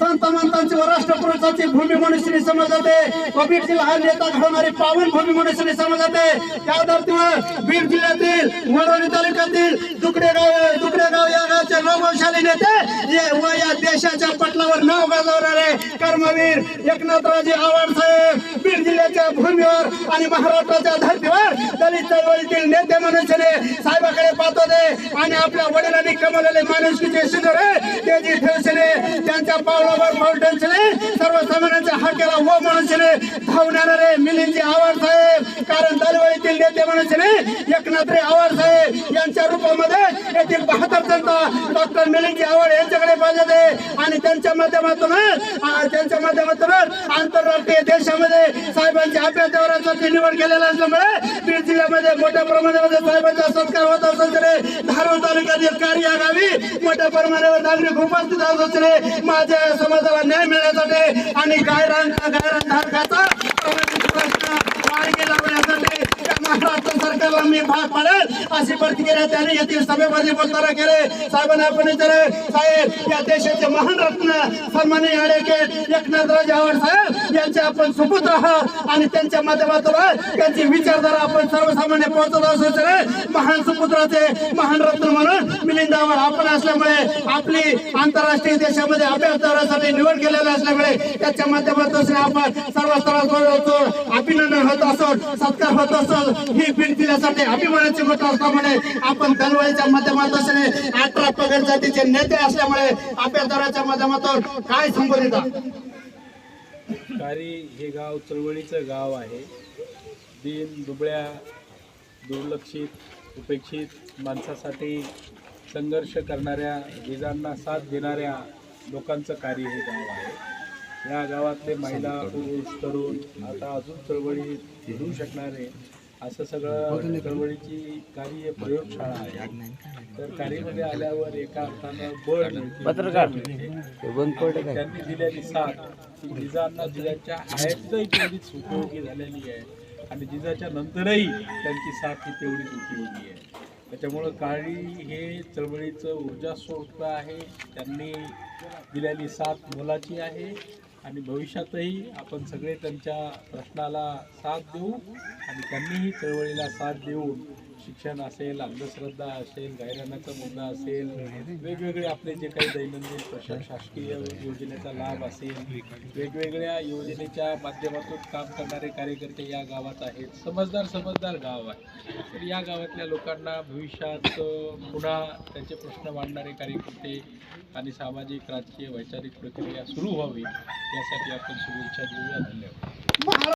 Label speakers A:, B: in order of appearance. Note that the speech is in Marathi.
A: संत मंतांची व राष्ट्रपुरुषाची भूमी मनुष्यनी समजते व बीड जिल्हा हा नेता घडवणारी पावन भूमी मनुष्यनी समजते त्या धर्तीवर बीड जिल्ह्यातील वडवणी तालुक्यातील दुकडे गाव दुकडे गाव या गावचे गौरवशाली नेते व या देशाच्या पटलावर नाव गाजवणारे कर्मवीर एकनाथरावजी आव्हाड साहेब बीड जिल्ह्याच्या भूमीवर आणि महाराष्ट्राच्या धर्तीवर दलित चळवळीतील नेते मनुष्यने साहेबाकडे पाहत होते. आणि आपल्या वडिलांनी कमवलेले माणुसकीचे शिजोरे ते जी ठेवसे त्या पावलावर पाऊल ठेवशेने सर्वसामान्यांच्या हाकेला व मनुष्यने धावणार रे मिलिंदजी आवार साहेब कारण दलवळीतील नेते म्हणायचे एकनाथ रे आवार साहेब यांच्या रूपामध्ये येथील बहात्तर डॉक्टर मिलिंदजी आवड यांच्याकडे पाहिजे आणि त्यांच्या माध्यमातूनच त्यांच्या माध्यमातूनच आंतरराष्ट्रीय देशामध्ये साहेबांची अभ्यासाची निवड केलेला असल्यामुळे बीड जिल्ह्यामध्ये मोठ्या प्रमाणामध्ये साहेबांचा सत्कार होत असल्याने धारूर तालुक्यातील कार्य गावी मोठ्या प्रमाणावर नागरिक उपस्थित असत असल्याने माझ्या समाजाला न्याय मिळण्यासाठी आणि गायरान गायरान अशी प्रतिक्रिया त्याने येथील सभेमध्ये बोलताना केले. साहेबांना आपण विचार साहेब या देशाचे महान रत्न सन्माननीय आडेके एकनाथराज आव्हाड साहेब यांचे आपण सुपुत्र आहात आणि त्यांच्या माध्यमातून त्यांची विचारधारा आपण सर्वसामान्य पोहोचत असल्याने महान सुपुत्राचे महान रत्न म्हणून मिलिंद आव्हाड आपण असल्यामुळे आपली आंतरराष्ट्रीय देशामध्ये अभ्यासदारासाठी निवड केलेली असल्यामुळे त्याच्या माध्यमातून आपण सर्व स्तरावर अभिनंदन होत असो सत्कार होत असो ही भेट दिल्यासाठी अभिमानाची गोष्ट असल्यामुळे आपण दलवाईच्या माध्यमातून अठरा पगड जातीचे नेते असल्यामुळे अभ्यासदाराच्या माध्यमातून काय संबोधित
B: कारी हे गाव चळवळीचं गाव आहे. दिन दुबळ्या दुर्लक्षित उपेक्षित माणसासाठी संघर्ष करणाऱ्या विजांना साथ देणाऱ्या लोकांचं कार्य हे गाव आहे. या गावातले महिला पुरुष तरुण आता अजून चळवळी घेऊ शकणारे असं सगळं चळवळीची कार्य प्रयोगशाळा आहे. तर कार्यमध्ये आल्यावर एका अर्थानं बळ. आणि त्यांनी दिलेली साथ ती जिजांना जिजाच्या हयातही तेवढीच उपयोगी झालेली आहे. आणि जिजाच्या नंतरही त्यांची साथ ही तेवढीच उपयोगी आहे. त्याच्यामुळं काळी हे चळवळीचं ऊर्जा स्रोत आहे. त्यांनी दिलेली साथ मोलाची आहे. आणि भविष्यातही आपण सगळे त्यांच्या प्रश्नाला साथ देऊ आणि त्यांनीही चळवळीला साथ देऊन शिक्षण असेल अंधश्रद्धा असेल गायरानाचा मुद्दा असेल वेगवेगळे आपले जे काही दैनंदिन प्रशा शासकीय योजनेचा लाभ असेल वेगवेगळ्या योजनेच्या माध्यमातून काम करणारे कार्यकर्ते या गावात आहेत. समजदार समजदार गाव आहे. तर या गावातल्या लोकांना भविष्यात पुन्हा त्यांचे प्रश्न मांडणारे कार्यकर्ते आणि सामाजिक राजकीय वैचारिक प्रक्रिया सुरू व्हावी यासाठी आपण शुभेच्छा देऊया. धन्यवाद.